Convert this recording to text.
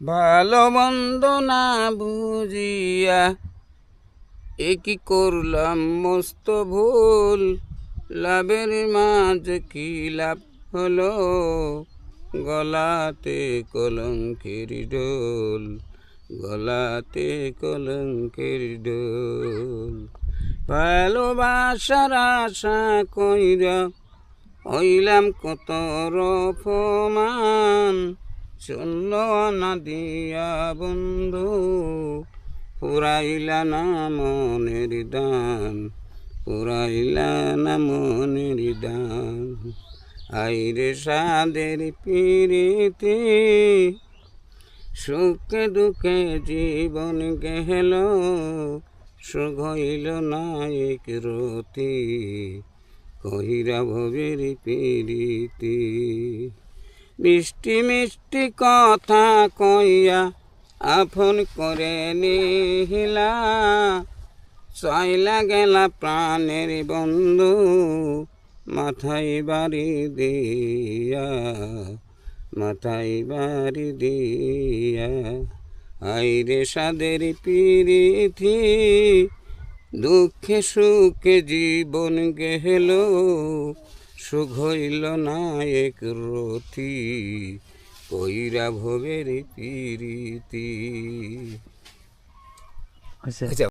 ভালো মন্দ না বুঝিয়া এ কি করলাম মস্ত ভুল? লাভের মাঝ কি লাভ হলো? গলাতে কলঙ্কের ডোল, গলাতে কলঙ্কের ডোল। ভালোবাসার আশা কইরা হইলাম কত রফমান। শূন্য না দিয়া বন্ধু পুরাইলা না মনের দান পুরাইলা না মনের দান। আইরে সাদের পিরিতি, সুখে দুঃখে জীবন গেল, সুখ হইল না এক রতি কহিরা ভবের পিরিতি। মিষ্টি মিষ্টি কথা কইয়া আপন করে নিহিলা। চাইলা গেলা প্রাণের বন্ধু মাথায় বাড়ি দিয়া, মাথায় বাড়ি দিয়া। আইরে সাদের পিরিথি, দুঃখে সুখে জীবন গেল সুখ হইল না এক রথি কইরা ভবের পিরিতি। হয়েছে